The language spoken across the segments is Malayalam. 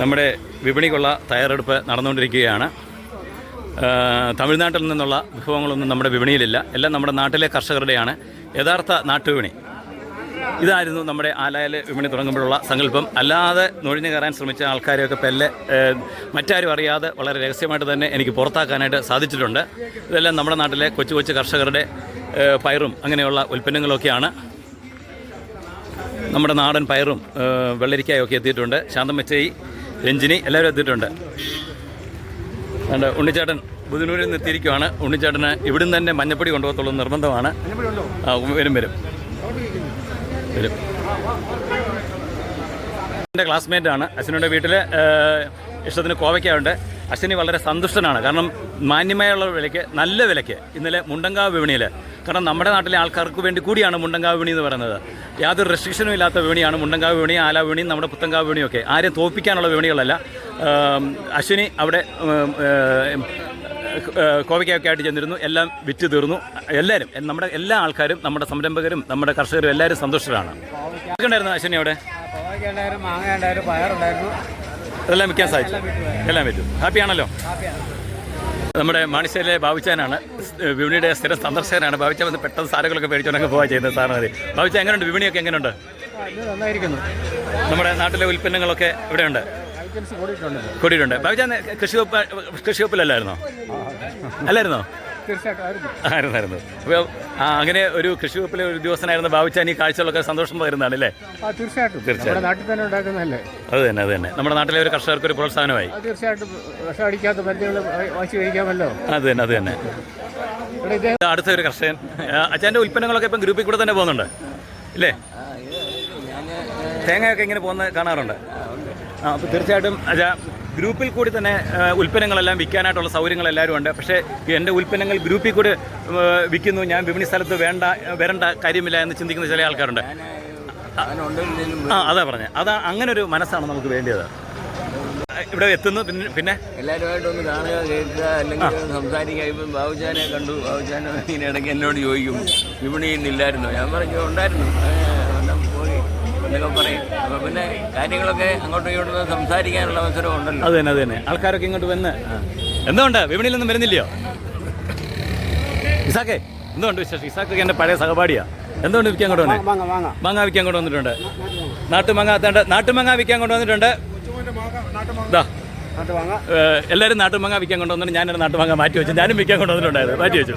നമ്മുടെ വിപണിക്കുള്ള തയ്യാറെടുപ്പ് നടന്നുകൊണ്ടിരിക്കുകയാണ്. തമിഴ്നാട്ടിൽ നിന്നുള്ള വിഭവങ്ങളൊന്നും നമ്മുടെ വിപണിയിലില്ല. എല്ലാം നമ്മുടെ നാട്ടിലെ കർഷകരുടെയാണ്. യഥാർത്ഥ നാട്ടുവിപണി. ഇതായിരുന്നു നമ്മുടെ ആലായൽ വിപണി തുടങ്ങുമ്പോഴുള്ള സങ്കല്പം. അല്ലാതെ നുഴഞ്ഞു കയറാൻ ശ്രമിച്ച ആൾക്കാരെയൊക്കെ പെല്ലെ മറ്റാരും അറിയാതെ വളരെ രഹസ്യമായിട്ട് തന്നെ എനിക്ക് പുറത്താക്കാനായിട്ട് സാധിച്ചിട്ടുണ്ട്. ഇതെല്ലാം നമ്മുടെ നാട്ടിലെ കൊച്ചു കൊച്ചു കർഷകരുടെ പയറും അങ്ങനെയുള്ള ഉൽപ്പന്നങ്ങളൊക്കെയാണ്. നമ്മുടെ നാടൻ പയറും വെള്ളരിക്കായൊക്കെ എത്തിയിട്ടുണ്ട്. ശാന്തം മെച്ചയി രഞ്ജിനി എല്ലാവരും എത്തിയിട്ടുണ്ട്. അതുകൊണ്ട് ഉണ്ണിച്ചേട്ടൻ ബുധനൂരിൽ നിന്ന് എത്തിയിരിക്കുവാണ്. ഉണ്ണിച്ചേട്ടന് ഇവിടുന്ന് തന്നെ മഞ്ഞപ്പൊടി കൊണ്ടുപോകത്തുള്ളൂ നിർബന്ധമാണ്. വരും വരും. വരും. എന്റെ ക്ലാസ്മേറ്റാണ് അശ്വിനിയുടെ വീട്ടിൽ ഇഷ്ടത്തിന് കോവയ്ക്കുണ്ട് അശ്വിനി വളരെ സന്തുഷ്ടനാണ്. കാരണം മാന്യമായുള്ള വിലയ്ക്ക് നല്ല വിലയ്ക്ക് ഇന്നലെ മുണ്ടങ്കാവ് വിപണിയിൽ കാരണം നമ്മുടെ നാട്ടിലെ ആൾക്കാർക്ക് വേണ്ടി കൂടിയാണ് മുണ്ടങ്കാവ് വിപണി എന്ന് പറയുന്നത്. യാതൊരു റെസ്ട്രിക്ഷനും ഇല്ലാത്ത വിപണിയാണ് മുണ്ടങ്കാവ് വിപണി ആല വിപണി നമ്മുടെ പുത്തങ്കാവ് വിപണിയൊക്കെ. ആരെയും തോൽപ്പിക്കാനുള്ള വിപണികളല്ല. അശ്വിനി അവിടെ കോവയ്ക്കൊക്കെ ആയിട്ട് ചെന്നിരുന്നു. എല്ലാം വിറ്റ് തീർന്നു. എല്ലാവരും നമ്മുടെ എല്ലാ ആൾക്കാരും നമ്മുടെ സംരംഭകരും നമ്മുടെ കർഷകരും എല്ലാവരും ഉണ്ടായിരുന്നു അശ്വിനി അവിടെ? മാങ്ങ ഉണ്ടായിരുന്നു പയറുണ്ടായിരുന്നു. അതെല്ലാം വിൽക്കാൻ സാധിച്ചു എല്ലാം പറ്റും. ഹാപ്പിയാണല്ലോ? നമ്മുടെ മാണിശ്ശേരിയിലെ ബാബുച്ചാനാണ് വിപണിയുടെ സ്ഥിരം സന്ദർശകനാണ്. ബാബുച്ച വന്ന് പെട്ടെന്ന് സാധനങ്ങളൊക്കെ മേടിച്ചോണ്ടൊക്കെ പോവാ ചെയ്യുന്നത് സാറിന് മതി ബാബുച്ച എങ്ങനെയുണ്ട് വിപണിയൊക്കെ എങ്ങനെയുണ്ട് നമ്മുടെ നാട്ടിലെ ഉൽപ്പന്നങ്ങളൊക്കെ ഇവിടെയുണ്ട് ഐറ്റംസ് കൂടിയിട്ടുണ്ട്. ബാബുച്ച കൃഷി വകുപ്പ് കൃഷി വകുപ്പിലല്ലായിരുന്നോ? അല്ലായിരുന്നോ? ആയിരുന്നായിരുന്നു. അപ്പോൾ അങ്ങനെ ഒരു കൃഷി വകുപ്പിലെ ഒരു ഉദ്യോഗസ്ഥനായിരുന്ന ബാബുച്ചാൻ ഈ കാഴ്ചകളൊക്കെ സന്തോഷം പകരുന്നതാണ് അല്ലേ? ആ തീർച്ചയായിട്ടും. തീർച്ചയായിട്ടും. നമ്മുടെ നാട്ടിൽ തന്നെ ഉണ്ടാക്കുന്നതല്ലേ? അത് തന്നെ അത് തന്നെ. നമ്മുടെ നാട്ടിലെ ഒരു കർഷകർക്ക് ഒരു പ്രോത്സാഹനമായി. തീർച്ചയായിട്ടും. വിഷം അടിക്കാത്ത മരുന്നുകൾ വാങ്ങിച്ച് കഴിക്കാമല്ലോ അത് തന്നെ അത് തന്നെ. അടുത്ത ഒരു കർഷകൻ. അച്ഛന്റെ ഉൽപ്പന്നങ്ങളൊക്കെ ഇപ്പം ഗ്രൂപ്പിൽ കൂടെ തന്നെ പോകുന്നുണ്ട്. ഇല്ലേ? തേങ്ങയൊക്കെ ഇങ്ങനെ പോകുന്ന കാണാറുണ്ട്. ആ അപ്പോൾ തീർച്ചയായിട്ടും അച്ഛാ ഗ്രൂപ്പിൽ കൂടി തന്നെ ഉൽപ്പന്നങ്ങളെല്ലാം വിൽക്കാനായിട്ടുള്ള സൗകര്യങ്ങൾ എല്ലാവരും ഉണ്ട്. പക്ഷേ എന്റെ ഉൽപ്പന്നങ്ങൾ ഗ്രൂപ്പിൽ കൂടി വിൽക്കുന്നു. ഞാൻ വിപണി സ്ഥലത്ത് വേണ്ട വരേണ്ട കാര്യമില്ല എന്ന് ചിന്തിക്കുന്ന ചില ആൾക്കാരുണ്ട്. ആ അതാ പറഞ്ഞത് അതാ അങ്ങനെ ഒരു മനസ്സാണ് നമുക്ക് വേണ്ടിയത്. ഇവിടെ എത്തുന്നു പിന്നെ പിന്നെ? എല്ലാവരുമായിട്ടൊന്ന് കാണുക കേൾക്കുക അല്ലെങ്കിൽ സംസാരിക്കുക. ഇപ്പം ബാബുജാനെ കണ്ടു. ബാബുജാനെ ഇങ്ങനെ ഇടയ്ക്ക് എന്നോട് ചോദിക്കും വിപണിയിൽ നിന്നില്ലായിരുന്നു ഞാൻ പറഞ്ഞു ഉണ്ടായിരുന്നു. എന്നൊക്കെ പറയും. അപ്പൊ പിന്നെ കാര്യങ്ങളൊക്കെ അങ്ങോട്ടും ഇങ്ങോട്ടും സംസാരിക്കാനുള്ള അവസരം ഉണ്ടല്ലോ. അത് തന്നെ അത് തന്നെ. ആൾക്കാരൊക്കെ ഇങ്ങോട്ട് വന്ന് എന്തുകൊണ്ട് വിപണിയിലൊന്നും വരുന്നില്ലയോ? ഇസാക്കേ എന്തുകൊണ്ട് വിശേഷം? ഇസാക്കൊക്കെ എന്റെ പഴയ സഹപാഠിയാ. എന്തുകൊണ്ട് വിൽക്കാൻ കൊണ്ട് വന്നേ? മാങ്ങ വിൽക്കാൻ കൊണ്ട് വന്നിട്ടുണ്ട്. നാട്ടുമാങ്ങ എത്താണ്ട് നാട്ടുമാങ്ങ വിൽക്കാൻ കൊണ്ട് വന്നിട്ടുണ്ട്. എല്ലാരും നാട്ട് വാങ്ങാം എല്ലാവരും നാട്ടുമാങ്ങ വിൽക്കാൻ കൊണ്ട് വന്നിട്ട് ഞാനൊരു നാട്ടുമാങ്ങ മാറ്റി വെച്ചു. ഞാനും വിൽക്കാൻ കൊണ്ട് വന്നിട്ടുണ്ടായിരുന്നു. മാറ്റി വെച്ചു.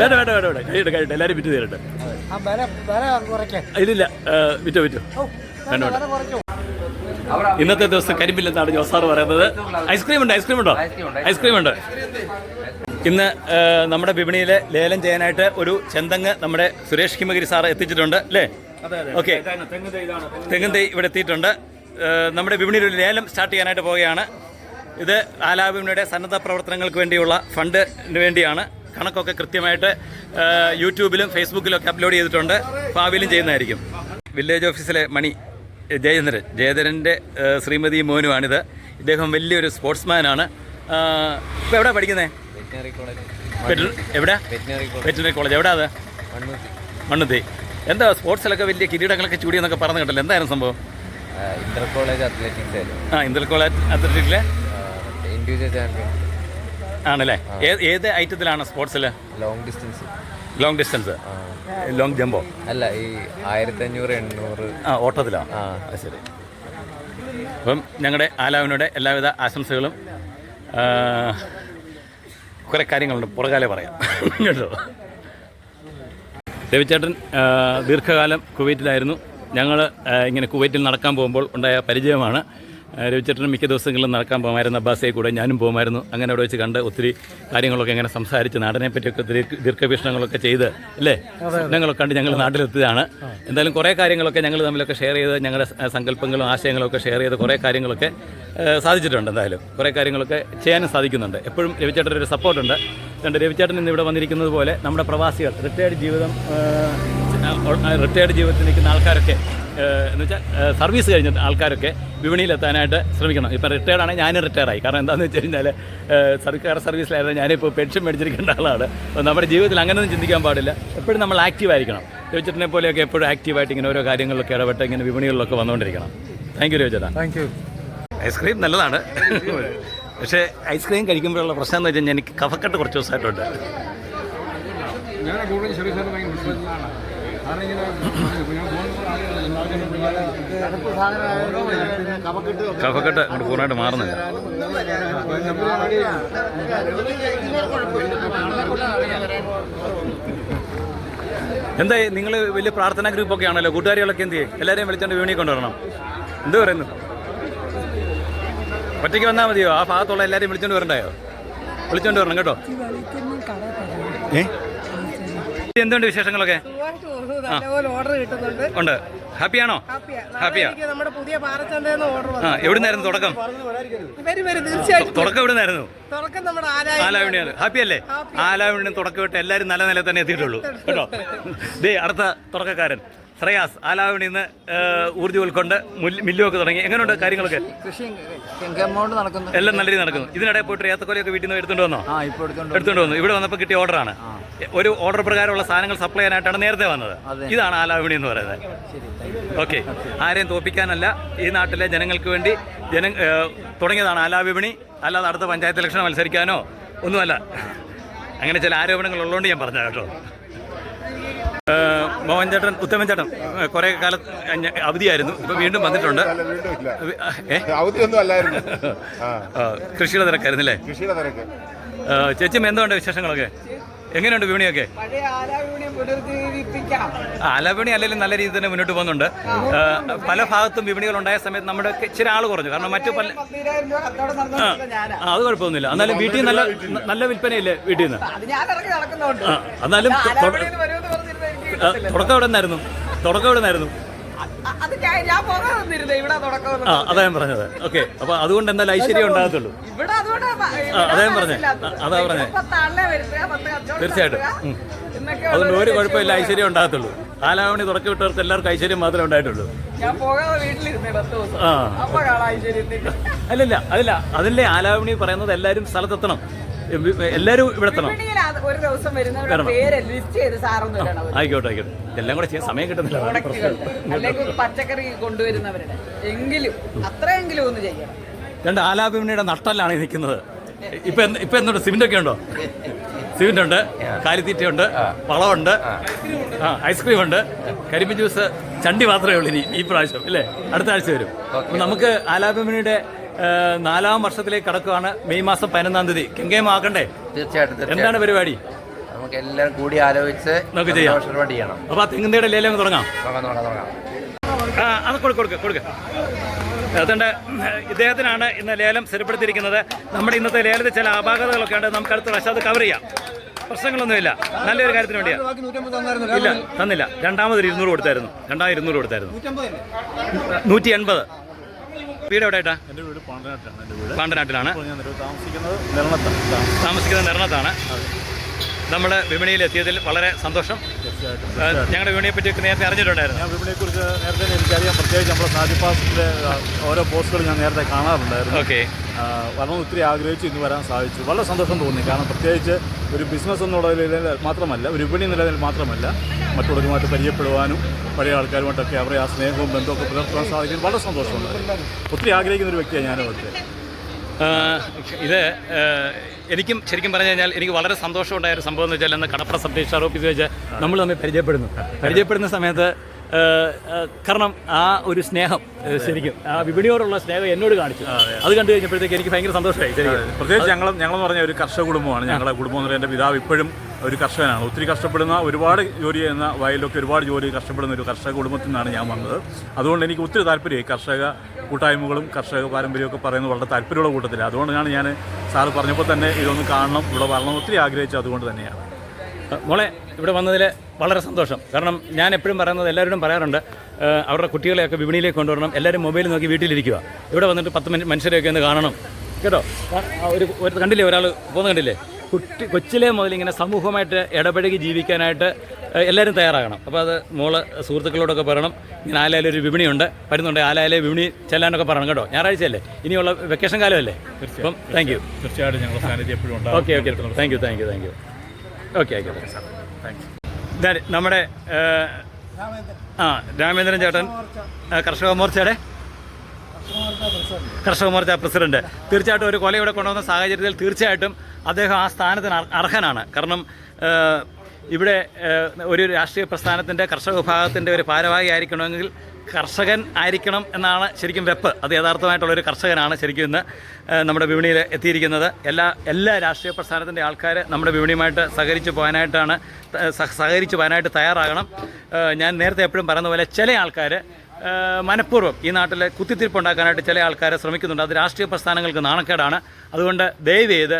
വേണ്ട വേണ്ട വേണ്ട വേണ്ട. കഴിയിട്ട് കഴിയിട്ട് എല്ലാവരും വിറ്റ് തീരട്ടെ. ഇല്ലില്ല വിറ്റോ വിറ്റോ. വേണ്ട ഇന്നത്തെ ദിവസം കരിമ്പില്ലെന്നാണ് ജോസാർ പറയുന്നത്. ഐസ്ക്രീം ഉണ്ട്? ഐസ്ക്രീം ഉണ്ടോ? ഐസ്ക്രീം ഉണ്ട്. ഇന്ന് നമ്മുടെ വിപണിയിൽ ലേലം ചെയ്യാനായിട്ട് ഒരു ചെന്തങ്ങ് നമ്മുടെ സുരേഷ് ഹിമഗിരി സാർ എത്തിച്ചിട്ടുണ്ട് അല്ലേ? ഓക്കെ. തെങ്ങും തൈ ഇവിടെ എത്തിയിട്ടുണ്ട്. നമ്മുടെ വിപണിയിൽ ഒരു ലേലം സ്റ്റാർട്ട് ചെയ്യാനായിട്ട് പോവുകയാണ്. ഇത് ആലാ വിപണിയുടെ സന്നദ്ധ പ്രവർത്തനങ്ങൾക്ക് വേണ്ടിയുള്ള ഫണ്ടിന് വേണ്ടിയാണ്. കണക്കൊക്കെ കൃത്യമായിട്ട് യൂട്യൂബിലും ഫേസ്ബുക്കിലും ഒക്കെ അപ്ലോഡ് ചെയ്തിട്ടുണ്ട്. ഭാവിയിലും ചെയ്യുന്നതായിരിക്കും. വില്ലേജ് ഓഫീസിലെ മണി ജയചന്ദ്രൻ ജയചന്ദ്രന്റെ ശ്രീമതി മോനുമാണിത് ഇദ്ദേഹം വലിയൊരു സ്പോർട്സ്മാനാണ്. ഇപ്പോൾ എവിടെ പഠിക്കുന്നത് വെറ്റിനറി കോളേജ്. എവിടെ? Veterinary college. എവിടെ അത്? മണ്ണുത്തി. എന്താ സ്പോർട്സിലൊക്കെ വലിയ കിരീടങ്ങളൊക്കെ ചൂടിയെന്നൊക്കെ പറഞ്ഞു കേട്ടല്ലോ. എന്തായിരുന്നു സംഭവം? ഇന്റർ കോളേജ് അത്ലറ്റിക്സ് ആ ഇന്റർ കോളേജ് അത്ലറ്റിക്സിലെ? ഇൻഡിവിജ്വൽ ചാമ്പ്യൻ ആണല്ലേ? ഏത് ഐറ്റത്തിലാണ് സ്പോർട്സിൽ? Long distance long distance long ജമ്പോ അല്ല ഈ ആയിരത്തി അഞ്ഞൂറ് എണ്ണൂറ്. ആ ഓട്ടത്തിലാണ് ആ. ശരി. അപ്പം ഞങ്ങളുടെ ആലാവിനോടെ എല്ലാവിധ ആശംസകളും കുറെ കാര്യങ്ങളുണ്ട്. പുറകാലെ പറയാം. കേട്ടോ? രവിചേട്ടൻ ദീർഘകാലം കുവൈറ്റിലായിരുന്നു. ഞങ്ങൾ ഇങ്ങനെ കുവൈറ്റിൽ നടക്കാൻ പോകുമ്പോൾ ഉണ്ടായ പരിചയമാണ്. രവിചേട്ടനും മിക്ക ദിവസങ്ങളിലും നടക്കാൻ പോകുമായിരുന്നു. അബ്ബാസയെ കൂടെ ഞാനും പോകുമായിരുന്നു. അങ്ങനെ അവിടെ വെച്ച് കണ്ട് ഒത്തിരി കാര്യങ്ങളൊക്കെ ഇങ്ങനെ സംസാരിച്ച് നാടിനെ പറ്റിയൊക്കെ ഒത്തിരി ദീർഘവീക്ഷണങ്ങളൊക്കെ ചെയ്ത് അല്ലേ? സ്വപ്നങ്ങളൊക്കെ കണ്ട് ഞങ്ങൾ നാട്ടിലെത്തിയതാണ്. എന്തായാലും കുറേ കാര്യങ്ങളൊക്കെ ഞങ്ങൾ തമ്മിലൊക്കെ ഷെയർ ചെയ്ത് ഞങ്ങളുടെ സങ്കല്പങ്ങളും ആശയങ്ങളൊക്കെ ഷെയർ ചെയ്ത് കുറേ കാര്യങ്ങളൊക്കെ സാധിച്ചിട്ടുണ്ട് എന്തായാലും. കുറേ കാര്യങ്ങളൊക്കെ ചെയ്യാനും സാധിക്കുന്നുണ്ട്. എപ്പോഴും രവിചേട്ടന്റെ ഒരു സപ്പോർട്ടുണ്ട് രണ്ട് രവിചേട്ടൻ ഇന്ന് ഇവിടെ വന്നിരിക്കുന്നത് പോലെ നമ്മുടെ പ്രവാസികൾ റിട്ടയർഡ് ജീവിതം റിട്ടയർഡ് ജീവിതത്തിൽ നിൽക്കുന്ന ആൾക്കാരൊക്കെ എന്ന് വെച്ചാൽ സർവീസ് കഴിഞ്ഞ ആൾക്കാരൊക്കെ വിപണിയിലെത്താനായിട്ട് ശ്രമിക്കണം. ഇപ്പം റിട്ടയർഡ് ആണെങ്കിൽ ഞാനും റിട്ടയർ ആയി. കാരണം എന്താണെന്ന് വെച്ച് കഴിഞ്ഞാൽ സർക്കാർ സർവീസിലായിരുന്നു ഞാനിപ്പോൾ പെൻഷൻ മേടിച്ചിരിക്കേണ്ട ആളാണ്. അപ്പോൾ നമ്മുടെ ജീവിതത്തിൽ അങ്ങനെയൊന്നും ചിന്തിക്കാൻ പാടില്ല. എപ്പോഴും നമ്മൾ ആക്റ്റീവ് ആയിരിക്കണം. രവിചേട്ടനെ പോലെയൊക്കെ എപ്പോഴും ആക്റ്റീവായിട്ട് ഇങ്ങനെ ഓരോ കാര്യങ്ങളിലൊക്കെ ഇടപെട്ട് ഇങ്ങനെ വിപണികളിലൊക്കെ വന്നുകൊണ്ടിരിക്കണം. താങ്ക് യു രവിചേട്ടാ. താങ്ക് യു ഐസ്ക്രീം നല്ലതാണ്. പക്ഷേ ഐസ്ക്രീം കഴിക്കുമ്പോഴുള്ള പ്രശ്നം എന്ന് വെച്ചാൽ കഴിഞ്ഞാൽ എനിക്ക് കഫക്കെട്ട് കുറച്ച് ദിവസമായിട്ടുണ്ട് ഞാൻ കൂടുതൽ കഫക്കെട്ട് അങ്ങോട്ട് പൂർണമായിട്ട് മാറുന്നില്ല. എന്തായി? നിങ്ങൾ വലിയ പ്രാർത്ഥനാ ഗ്രൂപ്പൊക്കെ ആണല്ലോ. കൂട്ടുകാരികളൊക്കെ എന്ത് ചെയ്യും? എല്ലാവരെയും വിളിച്ചോണ്ട് വീണി കൊണ്ടുവരണം. എന്ത് പറയുന്നു? ഒറ്റയ്ക്ക് വന്നാൽ മതിയോ? ആ ഭാഗത്തുള്ള എല്ലാവരെയും വിളിച്ചോണ്ട് വരണ്ടായോ? വിളിച്ചോണ്ട് വരണം കേട്ടോ. ഏ? എന്തുണ്ട് വിശേഷങ്ങളൊക്കെ? ഉണ്ട്. ഹാപ്പിയാണോ? ഹാപ്പിയാ. നമ്മുടെ പുതിയ ആ എവിടുന്നായിരുന്നു തുടക്കം? തുടക്കം എവിടുന്നായിരുന്നു? ആലാവിണിയാണ് ഹാപ്പി അല്ലേ ആലാവിണി തുടക്കം വിട്ട് എല്ലാവരും നല്ല നില തന്നെ എത്തിയിട്ടുള്ളൂ. കേട്ടോ? ദേ അടുത്ത തുടക്കക്കാരൻ. ശ്രയാസ്. ആലാവിണിന്ന് ഊർജം ഉൾക്കൊണ്ട് മില്ലുമൊക്കെ തുടങ്ങി. എങ്ങനെയുണ്ട് കാര്യങ്ങളൊക്കെ? കൃഷി എമൗണ്ട് നടക്കുന്നു. എല്ലാം നല്ല രീതിയിൽ നടക്കുന്നു. ഇതിനിടെ പോയിട്ട് ഏത്തക്കൊലയൊക്കെ വീട്ടിൽ നിന്ന് എടുത്തുകൊണ്ട് വന്നോ? എടുത്തുകൊണ്ട് വന്നു. ഇവിടെ വന്നപ്പോൾ കിട്ടിയ ഓർഡറാണ് ഒരു ഓർഡർ പ്രകാരമുള്ള സാധനങ്ങൾ സപ്ലൈ ചെയ്യാനായിട്ടാണ് നേരത്തെ വന്നത്. ഇതാണ് ആലാവിണി എന്ന് പറയുന്നത്. ഓക്കെ ആരെയും തോപ്പിക്കാനല്ല. ഈ നാട്ടിലെ ജനങ്ങൾക്ക് വേണ്ടി ജന തുടങ്ങിയതാണ് ആലാവിപണി അല്ലാതെ അടുത്ത പഞ്ചായത്ത് ഇലക്ഷൻ മത്സരിക്കാനോ ഒന്നുമല്ല. അങ്ങനെ ചില ആരോപണങ്ങൾ ഉള്ളതുകൊണ്ട് ഞാൻ പറഞ്ഞ കേട്ടോ. മോഹൻ ചേട്ടൻ ഉത്തമൻ ചേട്ടൻ കുറെ കുറേ കാലം അവധിയായിരുന്നു. ഇപ്പൊ വീണ്ടും വന്നിട്ടുണ്ട്. അവധിയൊന്നും അല്ലായിരുന്നു. കൃഷിയുടെ തിരക്കായിരുന്നില്ലേ? കൃഷിയുടെ തിരക്ക്. ഏ, ചേച്ചി എന്തുകൊണ്ട് വിശേഷങ്ങളൊക്കെ? എങ്ങനെയുണ്ട് വിപണിയൊക്കെ? ആലവിപണി അല്ലെങ്കിലും നല്ല രീതിയിൽ തന്നെ മുന്നോട്ട് പോകുന്നുണ്ട്. പല ഭാഗത്തും വിപണികൾ ഉണ്ടായ സമയത്ത് നമ്മുടെ ഇച്ചിരി ആൾ കുറഞ്ഞു. കാരണം മറ്റു പല അത് കുഴപ്പമൊന്നുമില്ല. എന്നാലും വീട്ടിൽ നല്ല നല്ല വിൽപ്പനയില്ലേ വീട്ടിൽ നിന്ന്? എന്നാലും തുടക്കം എവിടെ നിന്നായിരുന്നു തുടക്കം എവിടെ നിന്നായിരുന്നു അത് ഞാൻ ഞാൻ പോകാൻ വന്നിരുന്നു ഇവിടെ തുടക്കം ആ അതാ ഞാൻ പറഞ്ഞത് ഓക്കെ അപ്പൊ അതുകൊണ്ട് എന്തായാലും ഐശ്വര്യം ഉണ്ടാകത്തുള്ളൂ ഇവിടെ അതുകൊണ്ട് ആ, അതാ ഞാൻ പറഞ്ഞേ. അതാ പറഞ്ഞേ. പത്താളിനെ വരുത്തുക പത്ത് കച്ചവടം തീർച്ചയായിട്ടും. നടത്തുക. ഉം. എന്നൊക്കെ അതുകൊണ്ട് ഒരു കുഴപ്പമില്ല ഐശ്വര്യം ഉണ്ടാകത്തുള്ളൂ കാലാവണി തുടക്കം വിട്ടവർക്ക് എല്ലാവർക്കും ഐശ്വര്യം മാത്രമേ ഉണ്ടായിട്ടുള്ളൂ ഞാൻ പോകാതെ വീട്ടിലിരുന്നേ പത്ത് ദിവസം ആ. അപ്പൊ അല്ലല്ല അതല്ല അതല്ലേ ആലാവണി പറയുന്നത് എല്ലാരും സ്ഥലത്തെത്തണം എല്ലാരും ഇവിടെ എത്തണം ഒരു ദിവസം വരുന്നവരുടെ പേര് ലിസ്റ്റ് ചെയ്ത് സാറൊന്നും ഇടണം. ഒരു ആയിക്കോട്ടെ ആയിക്കോട്ടെ. എല്ലാം കൂടെ ചെയ്യാൻ സമയം കിട്ടുന്നില്ല അതാണ് പ്രശ്നം. അല്ലെങ്കിൽ പച്ചക്കറി കൊണ്ടുവരുന്നവരുടെ. എങ്കിലും അത്രയെങ്കിലും ഒന്ന് ചെയ്യണം. രണ്ട് ആലാപിമണിയുടെ നട്ടല്ലാണ് ഈ നിൽക്കുന്നത്. ഇപ്പൊ എന്ത്- ഇപ്പൊ എന്തുണ്ട്? സിമെന്റ് ഒക്കെ ഉണ്ടോ? സിമെന്റ് ഉണ്ട് കാലിത്തീറ്റയുണ്ട് വളമുണ്ട് ആ ഐസ്ക്രീം ഉണ്ട് കരിമ്പ് ജ്യൂസ് ചണ്ടി മാത്രമേ ഉള്ളൂ ഇനി ഈ പ്രാവശ്യം അല്ലേ? അടുത്ത ആഴ്ച വരും. അപ്പൊ നമുക്ക് ആലാപിമണിയുടെ നാലാം വർഷത്തിലേക്ക് കടക്കുകയാണ് മെയ് മാസം പതിനൊന്നാം തീയതി. കെങ്കേമാക്കണ്ടേ? തീർച്ചയായിട്ടും തീർച്ചയായിട്ടും. എന്താണ് പരിപാടി? നമുക്ക് എല്ലാവരും കൂടി ആലോചിച്ച് നമുക്ക് ചെയ്യാം. ചെയ്യണം അപ്പൊ ആ തെങ്ങുന്തയുടെ ലേലം തുടങ്ങാം. അത് കൊടുക്ക കൊടുക്ക കൊടുക്ക. അതുകൊണ്ട് ഇദ്ദേഹത്തിനാണ് ഇന്ന് ലേലം സ്ഥിരപ്പെടുത്തിയിരിക്കുന്നത് നമ്മുടെ ഇന്നത്തെ ലേലത്തിൽ ചില അപാകതകളൊക്കെ ഉണ്ട്. നമുക്ക് അടുത്ത പ്രാവശ്യം അത് കവർ ചെയ്യാം. പ്രശ്നങ്ങളൊന്നുമില്ല. നല്ലൊരു കാര്യത്തിന് വേണ്ടിയാണ്. ഇല്ല തന്നില്ല. രണ്ടാമത് ഇരുന്നൂറ് കൊടുത്തായിരുന്നു. രണ്ടാമത് ഇരുന്നൂറ് കൊടുത്തായിരുന്നു. നൂറ്റി എൺപത്. വീട് എവിടെയായിട്ടാ? എന്റെ വീട് പാണ്ടനാട്ടിലാണ്. എന്റെ വീട് പാണ്ടനാട്ടിലാണ്. താമസിക്കുന്നത് നിരണത്താണ് താമസിക്കുന്നത് നിറണത്താണ്. നമ്മുടെ വിപണിയിൽ എത്തിയതിൽ വളരെ സന്തോഷം. ഞങ്ങളുടെ വിപണിയെ പറ്റി നേരത്തെ അറിഞ്ഞിട്ടുണ്ടായിരുന്നു. ഞാൻ വിപണിയെക്കുറിച്ച് നേരത്തെ എനിക്കറിയാം. പ്രത്യേകിച്ച് നമ്മുടെ സാജിപ്പാസിന്റെ ഓരോ പോസ്റ്റുകൾ ഞാൻ നേരത്തെ കാണാറുണ്ടായിരുന്നു. ഓക്കെ. വരണം ഒത്തിരി ആഗ്രഹിച്ചു ഇന്ന് വരാൻ സാധിച്ചു. വളരെ സന്തോഷം തോന്നി. കാരണം പ്രത്യേകിച്ച് ഒരു ബിസിനസ് എന്നുള്ള നിലയിൽ മാത്രമല്ല ഒരു വിപണി നിലയിൽ മാത്രമല്ല മറ്റുള്ളവരുമായിട്ട് പരിചയപ്പെടുവാനും പഴയ ആൾക്കാരുമായിട്ടൊക്കെ അവരെ ആ സ്നേഹവും ബന്ധമൊക്കെ പുലർത്താൻ സാധിക്കും വളരെ സന്തോഷമുണ്ട്. ഒത്തിരി ആഗ്രഹിക്കുന്ന ഒരു വ്യക്തിയാണ് ഞാനും ഇത് എനിക്കും ശരിക്കും പറഞ്ഞു കഴിഞ്ഞാൽ എനിക്ക് വളരെ സന്തോഷമുണ്ടായ ഒരു സംഭവം എന്ന് വെച്ചാൽ അന്ന് കടപ്പുറ സബ് രജിസ്ട്രാർ ഓഫീസിൽ വെച്ച് നമ്മൾ തമ്മിൽ പരിചയപ്പെടുന്നു. പരിചയപ്പെടുന്ന സമയത്ത് കാരണം ആ ഒരു സ്നേഹം ശരിക്കും ആ വിപണിയോടുള്ള സ്നേഹം എന്നോട് കാണിച്ചു. അത്. കണ്ടു കഴിഞ്ഞപ്പോഴത്തേക്ക് എനിക്ക് ഭയങ്കര സന്തോഷമായി പ്രത്യേകിച്ച് ഞങ്ങൾ ഞങ്ങളെന്ന് പറഞ്ഞ ഒരു കർഷക കുടുംബമാണ്. ഞങ്ങളുടെ കുടുംബം എന്ന് പറയുന്നത് എന്റെ പിതാവ് ഇപ്പോഴും ഒരു കർഷകനാണ്. ഒത്തിരി കഷ്ടപ്പെടുന്ന ഒരുപാട് ജോലി ചെയ്യുന്ന വയലിലൊക്കെ ഒരുപാട് ജോലി കഷ്ടപ്പെടുന്ന ഒരു കർഷക കുടുംബത്തിൽ നിന്നാണ് ഞാൻ വന്നത്. അതുകൊണ്ട് എനിക്ക് ഒത്തിരി താല്പര്യമായി കർഷക കൂട്ടായ്മകളും കർഷക പാരമ്പര്യമൊക്കെ പറയുന്നത് വളരെ താല്പര്യമുള്ള കൂട്ടത്തില്ല അതുകൊണ്ടാണ് ഞാൻ സാറ് പറഞ്ഞപ്പോൾ തന്നെ ഇതൊന്ന് കാണണം ഇവിടെ വരണം ഒത്തിരി ആഗ്രഹിച്ചത് അതുകൊണ്ട് തന്നെയാണ്. മോളെ ഇവിടെ വന്നതിൽ വളരെ സന്തോഷം. കാരണം ഞാൻ എപ്പോഴും പറയുന്നത് എല്ലാവരും പറയാറുണ്ട് അവരുടെ കുട്ടികളെയൊക്കെ വിപണിയിലേക്ക് കൊണ്ടുവരണം എല്ലാവരും മൊബൈൽ നോക്കി വീട്ടിലിരിക്കുക. ഇവിടെ വന്നിട്ട് പത്ത് മനുഷ്യരെയൊക്കെ ഒന്ന് കാണണം. കേട്ടോ? ഒരു കണ്ടില്ലേ ഒരാൾ പോകുന്ന കണ്ടില്ലേ? കുട്ടി കൊച്ചിലെ മുതൽ ഇങ്ങനെ സമൂഹമായിട്ട് ഇടപഴകി ജീവിക്കാനായിട്ട് എല്ലാവരും തയ്യാറാകണം. അപ്പോൾ അത് മോൾ സുഹൃത്തുക്കളോടൊക്കെ പറയണം. ഇങ്ങനെ ആലായാലും ഒരു വിപണിയുണ്ട്. വരുന്നുണ്ട് ആലയിലെ വിപണി ചെല്ലാനൊക്കെ പറയണം കേട്ടോ. ഞായറാഴ്ചയല്ലേ? ഇനിയുള്ള വെക്കേഷൻ കാലമല്ലേ? അപ്പം താങ്ക് യു തീർച്ചയായിട്ടും സാന്നിധ്യം എപ്പോഴും okay okay thank you thank you thank you okay okay sir thank you നമ്മുടെ ആ രാമേന്ദ്രൻ ചേട്ടൻ. കർഷക മോർച്ചയുടെ കർഷക മോർച്ച പ്രസിഡന്റ്. തീർച്ചയായിട്ടും ഒരു കൊല ഇവിടെ കൊണ്ടുവന്ന സാഹചര്യത്തിൽ തീർച്ചയായിട്ടും അദ്ദേഹം ആ സ്ഥാനത്തിന് അർഹനാണ്. കാരണം ഇവിടെ ഒരു രാഷ്ട്രീയ പ്രസ്ഥാനത്തിന്റെ കർഷക വിഭാഗത്തിന്റെ ഒരു ഭാരവാഹി ആയിരിക്കണമെങ്കിൽ കർഷകൻ ആയിരിക്കണം എന്നാണ് ശരിക്കും വെപ്പ്. അത് യഥാർത്ഥമായിട്ടുള്ള ഒരു കർഷകനാണ് ശരിക്കും ഇന്ന് നമ്മുടെ വിപണിയിൽ എത്തിയിരിക്കുന്നത്. എല്ലാ എല്ലാ രാഷ്ട്രീയ പ്രസ്ഥാനത്തിന്റെ ആൾക്കാർ നമ്മുടെ വിപണിയുമായിട്ട് സഹകരിച്ച് പോകാനായിട്ടാണ് സഹകരിച്ചു പോകാനായിട്ട് തയ്യാറാകണം. ഞാൻ നേരത്തെ എപ്പോഴും പറയുന്ന പോലെ ചില ആൾക്കാർ മനഃപൂർവം ഈ നാട്ടിൽ കുത്തിത്തിരിപ്പ് ഉണ്ടാക്കാനായിട്ട് ചില ആൾക്കാരെ ശ്രമിക്കുന്നുണ്ട്. അത് രാഷ്ട്രീയ പ്രസ്ഥാനങ്ങൾക്ക് നാണക്കേടാണ്. അതുകൊണ്ട് ദയവ് ചെയ്ത്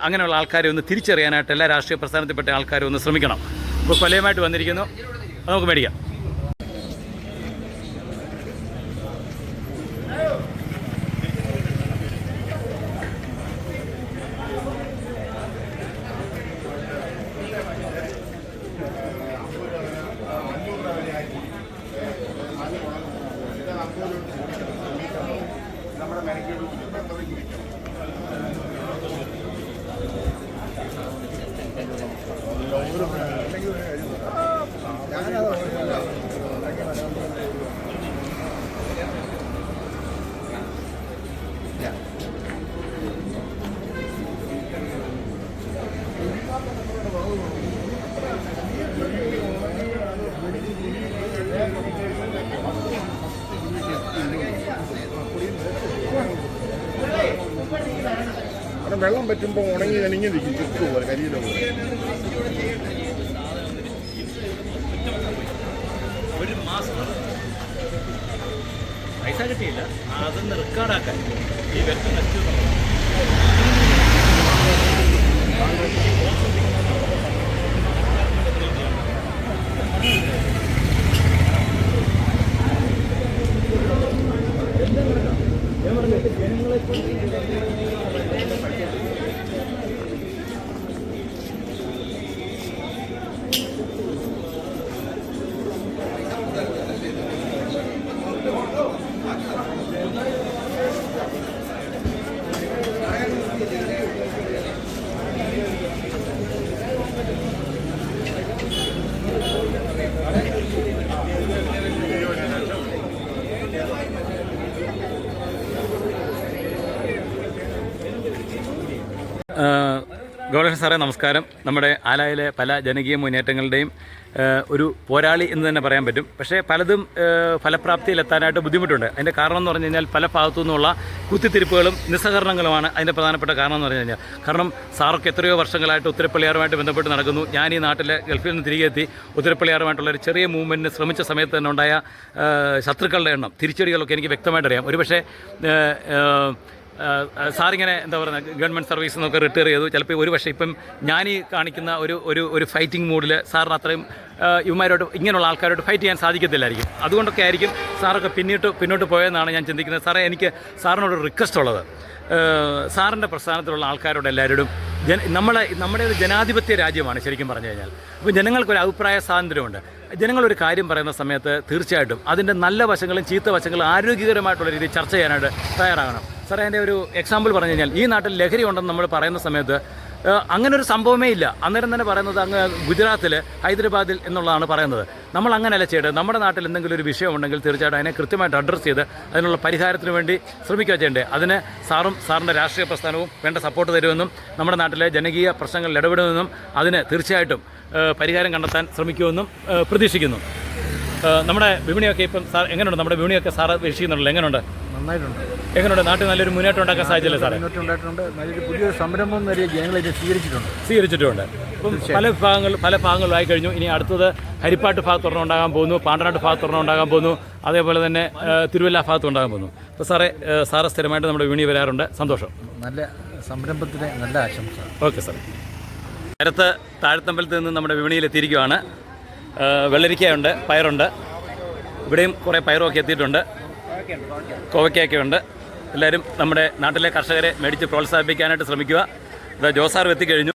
അങ്ങനെയുള്ള ആൾക്കാരെ ഒന്ന് തിരിച്ചറിയാനായിട്ട് എല്ലാ രാഷ്ട്രീയ പ്രസ്ഥാനത്തിൽപ്പെട്ട ആൾക്കാരും ഒന്ന് ശ്രമിക്കണം. ഇപ്പോൾ കൊലയുമായിട്ട് വന്നിരിക്കുന്നു. നമുക്ക് മേടിക്കാം. അവിടെ വെള്ളം പറ്റുമ്പോൾ ഉണങ്ങി അണിഞ്ഞ് നിൽക്കും ചുറ്റു പോലെ കരിയില പോലെ. ഒരു പൈസ കിട്ടിയില്ല. അതൊന്ന് റെക്കോർഡാക്കാൻ ഈ നശിച്ചു. സാറേ നമസ്കാരം. നമ്മുടെ ആലായിലെ പല ജനകീയ മുന്നേറ്റങ്ങളുടെയും ഒരു പോരാളി എന്ന് തന്നെ പറയാൻ പറ്റും. പക്ഷേ പലതും ഫലപ്രാപ്തിയിലെത്താനായിട്ട് ബുദ്ധിമുട്ടുണ്ട്. അതിന്റെ കാരണം എന്ന് പറഞ്ഞു കഴിഞ്ഞാൽ പല ഭാഗത്തു നിന്നുള്ള കുത്തിത്തിരിപ്പുകളും നിസ്സഹകരണങ്ങളുമാണ് അതിന്റെ പ്രധാനപ്പെട്ട കാരണം എന്ന് പറഞ്ഞു കഴിഞ്ഞാൽ. കാരണം സാറൊക്കെ എത്രയോ വർഷങ്ങളായിട്ട് ഉത്തരപ്പള്ളിയാറുമായിട്ട് ബന്ധപ്പെട്ട് നടക്കുന്നു. ഞാൻ ഈ നാട്ടിലെ ഗൾഫിൽ നിന്ന് തിരികെ എത്തി ഉത്തരപ്പള്ളിയാറുമായിട്ടുള്ള ഒരു ചെറിയ മൂവ്മെന്റിന് ശ്രമിച്ച സമയത്ത് തന്നെ ഉണ്ടായ ശത്രുക്കളുടെ എണ്ണം തിരിച്ചടികളൊക്കെ എനിക്ക് വ്യക്തമായിട്ട് അറിയാം ഒരുപക്ഷെ സാറിങ്ങനെ എന്താ പറയുക ഗവൺമെന്റ് സർവീസ് നിന്നൊക്കെ റിട്ടയർ ചെയ്തു. ചിലപ്പോൾ ഒരു പക്ഷേ ഇപ്പം ഞാൻ ഈ കാണിക്കുന്ന ഒരു ഒരു ഒരു ഫൈറ്റിംഗ് മൂഡിൽ സാറിന് അത്രയും ഇവന്മാരോട്ട് ഇവന്മാരോട് ഇങ്ങനെയുള്ള ആൾക്കാരോട് ഫൈറ്റ് ചെയ്യാൻ സാധിക്കത്തില്ലായിരിക്കും. അതുകൊണ്ടൊക്കെ ആയിരിക്കും സാറൊക്കെ പിന്നീട്ട് പിന്നോട്ട് പോയെന്നാണ് ഞാൻ ചിന്തിക്കുന്നത്. സാറേ എനിക്ക് സാറിനോട് റിക്വസ്റ്റ് ഉള്ളത്. സാറിന്റെ പ്രസ്ഥാനത്തിലുള്ള ആൾക്കാരോട് എല്ലാവരോടും ജന നമ്മളെ നമ്മുടെ ഒരു ജനാധിപത്യ രാജ്യമാണ് ശരിക്കും പറഞ്ഞു കഴിഞ്ഞാൽ. അപ്പോൾ ജനങ്ങൾക്കൊരു അഭിപ്രായ സ്വാതന്ത്ര്യമുണ്ട്. ജനങ്ങളൊരു കാര്യം പറയുന്ന സമയത്ത് തീർച്ചയായിട്ടും അതിന്റെ നല്ല വശങ്ങളും ചീത്ത വശങ്ങളും ആരോഗ്യകരമായിട്ടുള്ള രീതിയിൽ ചർച്ച ചെയ്യാനായിട്ട് തയ്യാറാകണം. സാറേ എന്റെ ഒരു എക്സാമ്പിൾ പറഞ്ഞു കഴിഞ്ഞാൽ ഈ നാട്ടിൽ ലഹരി ഉണ്ടെന്ന് നമ്മൾ പറയുന്ന സമയത്ത് അങ്ങനെ ഒരു സംഭവമേ ഇല്ല. അന്നേരം തന്നെ പറയുന്നത് അങ്ങ് ഗുജറാത്തിൽ ഹൈദരാബാദിൽ എന്നുള്ളതാണ് പറയുന്നത്. നമ്മൾ അങ്ങനെയല്ല ചെയ്യേണ്ടത്. നമ്മുടെ നാട്ടിൽ എന്തെങ്കിലും ഒരു വിഷയം ഉണ്ടെങ്കിൽ തീർച്ചയായിട്ടും അതിനെ കൃത്യമായിട്ട് അഡ്രസ്സ് ചെയ്ത് അതിനുള്ള പരിഹാരത്തിന് വേണ്ടി ശ്രമിക്കുക ചെയ്യേണ്ടത്. അതിന് സാറും സാറിന്റെ രാഷ്ട്രീയ പ്രസ്ഥാനവും വേണ്ട സപ്പോർട്ട് തരുമെന്നും നമ്മുടെ നാട്ടിലെ ജനകീയ പ്രശ്നങ്ങളിൽ ഇടപെടുമെന്നും അതിന് തീർച്ചയായിട്ടും പരിഹാരം കണ്ടെത്താൻ ശ്രമിക്കുമെന്നും പ്രതീക്ഷിക്കുന്നു. നമ്മുടെ വിപണിയൊക്കെ ഇപ്പം സാർ എങ്ങനെയുണ്ട്? നമ്മുടെ വിപണിയൊക്കെ സാറ് വീക്ഷിക്കുന്നുണ്ടല്ലോ. എങ്ങനെയുണ്ട്? നന്നായിട്ടുണ്ട്. എങ്ങനെയുണ്ട് നാട്ടിൽ നല്ലൊരു മുന്നേറ്റം ഉണ്ടാക്കാൻ സാധിച്ചില്ലേ സാറേ? മുന്നേറ്റം ഉണ്ടായിട്ടുണ്ട്. നല്ലൊരു പുതിയൊരു സംരംഭം എന്ന രീതിയിൽ ജനങ്ങൾ ഇത് സ്വീകരിച്ചിട്ടുണ്ട്. സ്വീകരിച്ചിട്ടുമുണ്ട് ഇപ്പം പല വിഭാഗങ്ങൾ പല ഭാഗങ്ങളിലായി കഴിഞ്ഞു. ഇനി അടുത്തത് ഹരിപ്പാട്ട് ഭാഗത്ത് ഒരെണ്ണം ഉണ്ടാകാൻ പോകുന്നു. പാണ്ടനാട്ട് ഭാഗത്ത് ഒരെണ്ണം ഉണ്ടാകാൻ പോകുന്നു. അതേപോലെ തന്നെ തിരുവല്ല ഭാഗത്ത് ഉണ്ടാകാൻ പോകുന്നു. അപ്പോൾ സാറേ സാറ് സ്ഥിരമായിട്ട് നമ്മുടെ വീണി വരാറുണ്ട്. സന്തോഷം. നല്ല സംരംഭത്തിന് നല്ല ആശംസ. ഓക്കെ സാർ നേരത്തെ താഴത്തമ്പലത്തിൽ നിന്ന് നമ്മുടെ വിപണിയിൽ എത്തിയിരിക്കുകയാണ് വെള്ളരിക്കയുണ്ട് പയറുണ്ട്. ഇവിടെയും കുറേ പയറൊക്കെ എത്തിയിട്ടുണ്ട്. കോവയ്ക്കൊക്കെ ഉണ്ട് എല്ലാവരും നമ്മുടെ നാട്ടിലെ കർഷകരെ മേടിച്ച് പ്രോത്സാഹിപ്പിക്കാനായിട്ട് ശ്രമിക്കുക. ഇത് ജോസാർ എത്തിക്കഴിഞ്ഞു